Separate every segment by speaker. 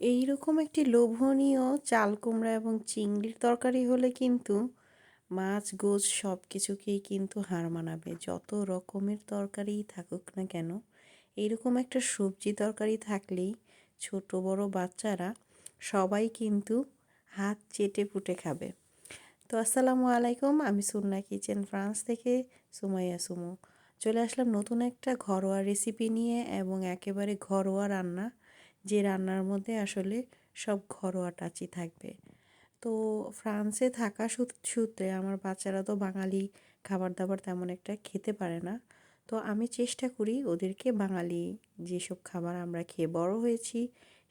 Speaker 1: এই রকম একটি লোভনীয় চাল কুমড়া এবং চিংড়ির তরকারি হলে কিন্তু মাছ গোজ সব কিছুকেই কিন্তু হার মানাবে। যত রকমের তরকারিই থাকুক না কেন, এইরকম একটা সবজি তরকারি থাকলেই ছোট, বড় বাচ্চারা সবাই কিন্তু হাত চেটে পুটে খাবে। তো আসসালামু আলাইকুম, আমি সুন্না কিচেন ফ্রান্স থেকে সুমাইয়া সুমু। চলে আসলাম নতুন একটা ঘরোয়া রেসিপি নিয়ে এবং একেবারে ঘরোয়া রান্না যে রান্নার মধ্যে আসলে সব ঘরোয়া টাচই থাকবে। তো ফ্রান্সে থাকা সূত্রে আমার বাচ্চারা তো বাঙালি খাবার দাবার তেমন একটা খেতে পারে না। তো আমি চেষ্টা করি ওদেরকে বাঙালি যেসব খাবার আমরা খেয়ে বড় হয়েছি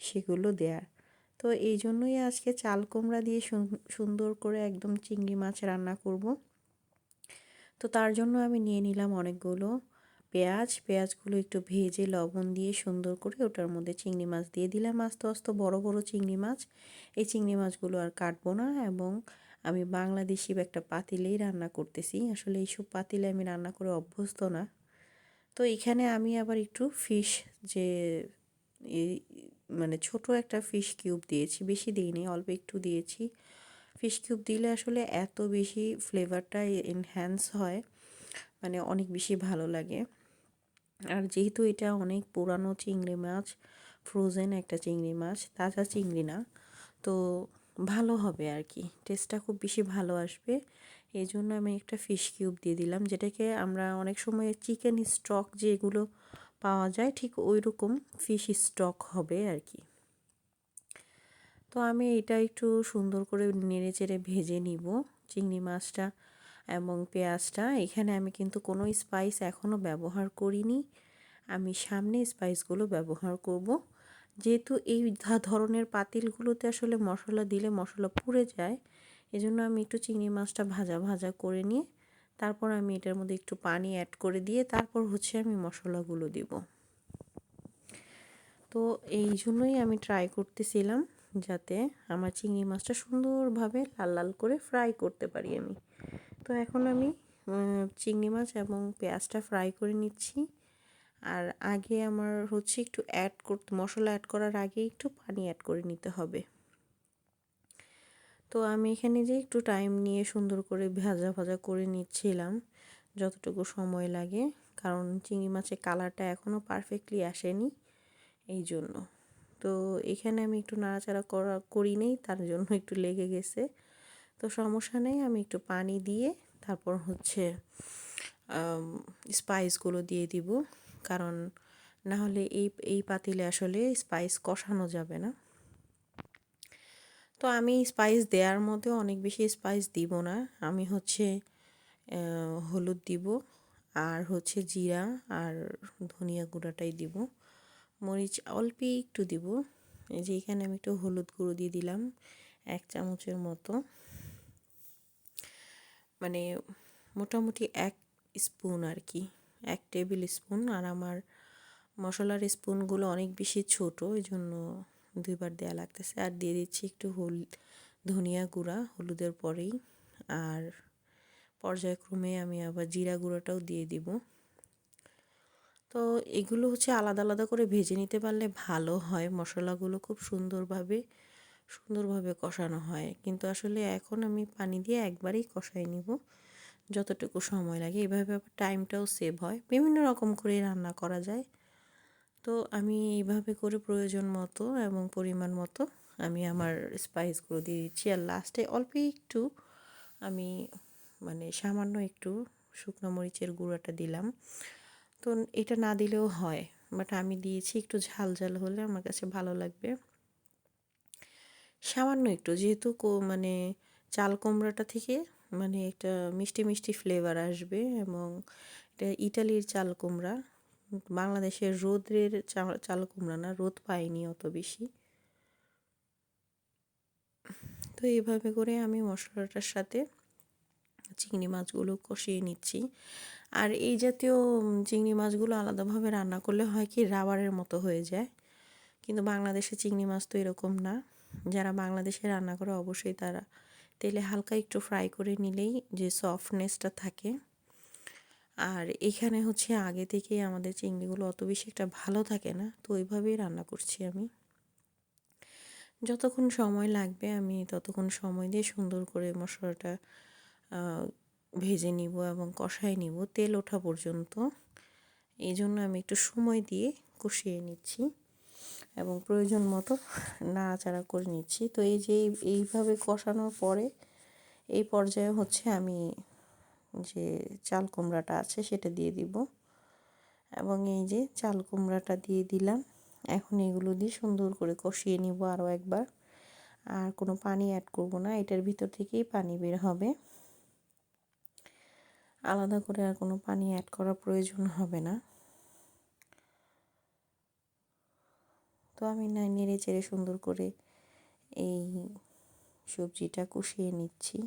Speaker 1: সেগুলো দেয়ার। তো এই জন্যই আজকে চাল কুমড়া দিয়ে সুন্দর করে একদম চিংড়ি মাছ রান্না করব। তো তার জন্য আমি নিয়ে নিলাম অনেকগুলো পেঁয়াজ, পেঁয়াজগুলো একটু ভেজে লবণ দিয়ে সুন্দর করে ওটার মধ্যে চিংড়ি মাছ দিয়ে দিলাম আস্তে আস্তে বড় বড় চিংড়ি মাছ। এই চিংড়ি মাছগুলো আর কাটবো না এবং আমি বাংলাদেশি একটা পাতিলেই রান্না করতেছি। আসলে এইসব পাতিলে আমি রান্না করে অভ্যস্ত না। তো এখানে আমি আবার একটু ফিশ যে মানে ছোট একটা ফিশ কিউব দিয়েছি, বেশি দিইনি অল্প একটু দিয়েছি। ফিশ কিউব দিলে আসলে এত বেশি ফ্লেভারটা এনহ্যান্স হয় মানে অনেক বেশি ভালো লাগে। আর যেহেতু এটা অনেক পুরানো চিংড়ি মাছ ফ্রোজেন একটা চিংড়ি মাছ, তাজা চিংড়ি না, তো ভালো হবে আর কি। টেস্টটা খুব বেশি ভালো আসবে। এই জন্য আমি একটা ফিশ কিউব দিয়ে দিলাম, যেটাকে আমরা অনেক সময় চিকেন স্টক যেগুলো পাওয়া যায়, ঠিক ওই রকম ফিশ স্টক হবে আর কি। তো আমি এটা একটু সুন্দর করে নেড়ে চেড়ে ভেজে নিব। চিংড়ি মাছটা এবং পেঁয়াজটা, এখানে আমি কিন্তু কোনো স্পাইস এখনও ব্যবহার করিনি। আমি সামনে স্পাইসগুলো ব্যবহার করব। যেহেতু এই ধরনের পাতিলগুলোতে আসলে মশলা দিলে মশলা পুড়ে যায়, এজন্য আমি একটু চিংড়ি মাছটা ভাজা ভাজা করে নিয়ে তারপর আমি এটার মধ্যে একটু পানি অ্যাড করে দিয়ে তারপর হচ্ছে আমি মশলাগুলো দিব। তো এই জন্যই আমি ট্রাই করতেছিলাম যাতে আমার চিংড়ি মাছটা সুন্দরভাবে লাল লাল করে ফ্রাই করতে পারি আমি। তো এখন আমি চিংড়ি মাছ এবং পেঁয়াজটা ফ্রাই করে নিচ্ছি। আর আগে আমার হচ্ছে একটু অ্যাড করতে মশলা অ্যাড করার আগে একটু পানি অ্যাড করে নিতে হবে। তো আমি এখানে যে একটু টাইম নিয়ে সুন্দর করে ভাজা ভাজা করে নিচ্ছিলাম, যতটুকু সময় লাগে, কারণ চিংড়ি মাছের কালারটা এখনও পারফেক্টলি আসেনি এই জন্য তো এখানে আমি একটু নাড়াচাড়া করা করি নেই, তার জন্য একটু লেগে গেছে। তো সমস্যা নেই, আমি একটু পানি দিয়ে তারপর হচ্ছে স্পাইসগুলো দিয়ে দিব। কারণ না হলে এই এই পাতিলে আসলে স্পাইস কষানো যাবে না। তো আমি স্পাইস দেওয়ার মধ্যে অনেক বেশি স্পাইস দিব না। আমি হচ্ছে হলুদ দিব আর হচ্ছে জিরা আর ধনিয়া গুঁড়াটাই দিব। মরিচ অল্প একটু দিব। এই যে এখানে আমি একটু হলুদ গুঁড়ো দিয়ে দিলাম, এক চামচের মতো। মানে মোটামুটি এক স্পুন আর কি এক টেবিল স্পুন। আর আমার মশলার স্পুনগুলো অনেক বেশি ছোট এই জন্য দুইবার দেওয়া লাগতেছে। আর দিয়ে দিচ্ছি একটু হলুদ ধনিয়া গুঁড়া হলুদের পরেই। আর পর্যায়ক্রমে আমি আবার জিরা গুঁড়োটাও দিয়ে দিব। তো এগুলো হচ্ছে আলাদা আলাদা করে ভেজে নিতে পারলে ভালো হয়। মশলাগুলো খুব সুন্দরভাবে সুন্দরভাবে কষানো হয়। কিন্তু আসলে এখন আমি পানি দিয়ে একবারেই কষাই নিব। যতটুকু সময় লাগে। এভাবে টাইমটাও সেভ হয়। বিভিন্ন রকম করে রান্না করা যায়। তো আমি এইভাবে করে প্রয়োজন মতো এবং পরিমাণ মতো আমি আমার স্পাইসগুলো দিয়ে দিচ্ছি। আর লাস্টে অল্প একটু আমি মানে সামান্য একটু শুকনো মরিচের গুঁড়োটা দিলাম। তো এটা না দিলেও হয়। বাট আমি দিয়েছি একটু ঝাল ঝাল হলে আমার কাছে ভালো লাগবে। সামান্য একটু, যেহেতু মানে চাল কুমড়াটা থেকে মানে একটা মিষ্টি মিষ্টি ফ্লেভার আসবে এবং এটা ইটালির চাল কুমড়া। বাংলাদেশের রোদের চাল কুমড়া না, রোদ পায়নি অত বেশি। তো এইভাবে করে আমি মশলাটার সাথে চিংড়ি মাছগুলো কষিয়ে নিচ্ছি। আর এই জাতীয় চিংড়ি মাছগুলো আলাদাভাবে রান্না করলে হয় কি, রাবারের মতো হয়ে যায়। কিন্তু বাংলাদেশে চিংড়ি মাছ তো এরকম না। যারা বাংলাদেশে রান্না করে অবশ্যই তারা তেলে হালকা একটু ফ্রাই করে নিলেই যে সফটনেসটা থাকে। আর এখানে হচ্ছে আগে থেকেই আমাদের চিংড়িগুলো অত বেশি একটা ভালো থাকে না, তো ওইভাবেই রান্না করছি আমি। যতক্ষণ সময় লাগবে আমি ততক্ষণ সময় দিয়ে সুন্দর করে মশলাটা ভেজে নিব এবং কষাই নিব তেল ওঠা পর্যন্ত। এই জন্য আমি একটু সময় দিয়ে কষিয়ে নিচ্ছি। এবং প্রয়োজন মতো নাড়াচাড়া করে নিচ্ছি। তো এই যে এইভাবে কষানোর পরে এই পর্যায়ে হচ্ছে আমি যে চাল কুমড়াটা আছে সেটা দিয়ে দিব। এবং এই যে চাল কুমড়াটা দিয়ে দিলাম। এখন এগুলো দিয়ে সুন্দর করে কষিয়ে নিব আরও একবার। আর কোনো পানি অ্যাড করব না, এটার ভিতর থেকেই পানি বের হবে। আলাদা করে আর কোনো পানি অ্যাড করার প্রয়োজন হবে না। তো আমি না নেড়ে চেড়ে সুন্দর করে এই সবজিটা কষিয়ে নিচ্ছি।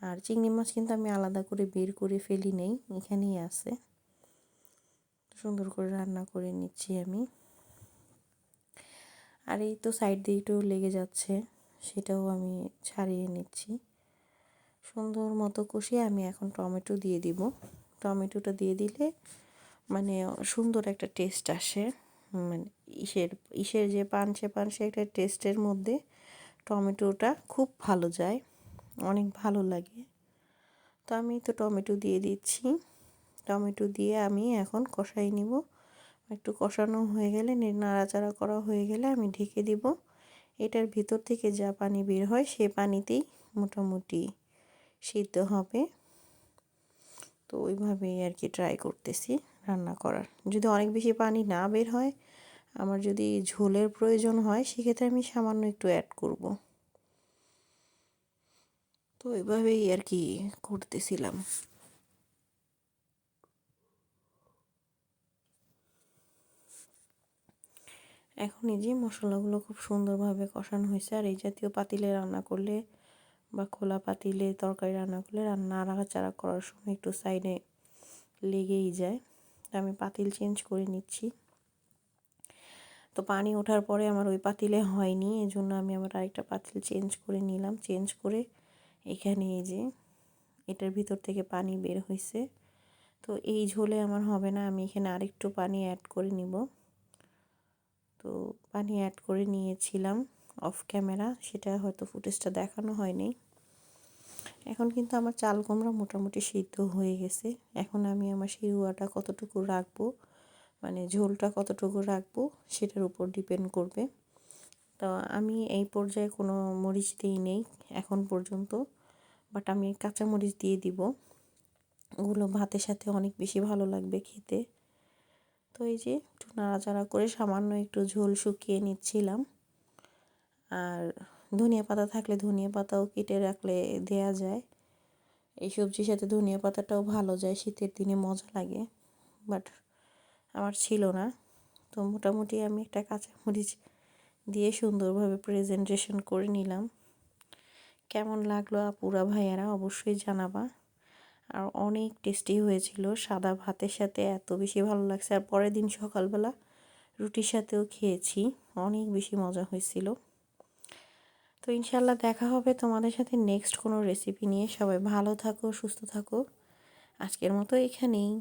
Speaker 1: আর চিংড়ি মাছ কিন্তু আমি আলাদা করে বের করে ফেলি নেই, এখানেই আছে। সুন্দর করে রান্না করে নিচ্ছি আমি। আর এই তো সাইড দিয়ে একটু লেগে যাচ্ছে, সেটাও আমি ছাড়িয়ে নিচ্ছি। সুন্দর মতো কষিয়ে আমি এখন টমেটো দিয়ে দিব। টমেটোটা দিয়ে দিলে মানে সুন্দর একটা টেস্ট আসে। মানে ইসের ইসের যে পানসে পানসে একটা টেস্টের মধ্যে টমেটোটা খুব ভালো যায়, অনেক ভালো লাগে। তো আমি তো টমেটো দিয়ে দিচ্ছি। টমেটো দিয়ে আমি এখন কষাই নিব। একটু কষানো হয়ে গেলে নাড়াচাড়া করা হয়ে গেলে আমি ঢেকে দিব। এটার ভিতর থেকে যা পানি বের হয়, সে পানিতেই মোটামুটি সিদ্ধ হবে। তো ওইভাবেই আর কি ট্রাই করতেছি। রান্না করার। যদি অনেক বেশি পানি না বের হয়, আমার যদি ঝোলের প্রয়োজন হয়, সেক্ষেত্রে আমি সামান্য একটু অ্যাড করব। তো এভাবেই আর কি করতেছিলাম। এখন এই যে মশলাগুলো খুব সুন্দরভাবে কষানো হয়েছে, আর এই জাতীয় পাতিলে রান্না করলে বা খোলা পাতিলে তরকারি রান্না করলে রান্না নাড়াচাড়া করার সময় একটু সাইডে লেগেই যায়। আমি পাতিল চেঞ্জ করে নিচ্ছি। তো পানি ওঠার পরে আমার ওই পাতিলে হয়নি এই জন্য আমি আবার আরেকটা পাতিল চেঞ্জ করে নিলাম। চেঞ্জ করে এখানে এই যে এটার ভিতর থেকে পানি বের হয়েছে তো এই ঝোলে আমার হবে না, আমি এখানে আরেকটু পানি অ্যাড করে নিব। তো পানি অ্যাড করে নিয়েছিলাম অফ ক্যামেরা সেটা হয়তো ফুটেজটা দেখানো হয়নি। এখন কিন্তু আমার চাল কুমড়া মোটামুটি সিদ্ধ হয়ে গেছে। এখন আমি আমার শিরুয়াটা কতটুকু রাখব মানে ঝোলটা কতটুকু রাখব, সেটার উপর ডিপেন্ড করবে। তো আমি এই পর্যায়ে কোনো মরিচ দিই নেই এখন পর্যন্ত, বাট আমি কাঁচা মরিচ দিয়ে দিব। ওগুলো ভাতের সাথে অনেক বেশি ভালো লাগবে খেতে। তো এই যে একটু নাড়াচাড়া করে সামান্য একটু ঝোল শুকিয়ে নিচ্ছিলাম। আর ধনিয়া পাতা থাকলে ধনিয়া পাতাও কেটে রাখলে দেয়া যায়। এই সবজির সাথে ধনিয়া পাতাটাও ভালো যায়, শীতের দিনে মজা লাগে বাট আমার ছিল না। তো মোটামুটি আমি একটা কাঁচামরিচ দিয়ে সুন্দরভাবে প্রেজেন্টেশন করে নিলাম। কেমন লাগল আপুরা ভাইয়ারা অবশ্যই জানাবা। আর অনেক টেস্টি হয়েছিল, সাদা ভাতের সাথে এত বেশি ভালো লাগছে। আর পরের দিন সকালবেলা রুটির সাথেও খেয়েছি, অনেক বেশি মজা হয়েছিল। তো ইনশাল্লাহ দেখা হবে তোমাদের সাথে নেক্সট কোনো রেসিপি নিয়ে। সবাই ভালো থাকো, সুস্থ থাকো। আজকের মতো এখানেই।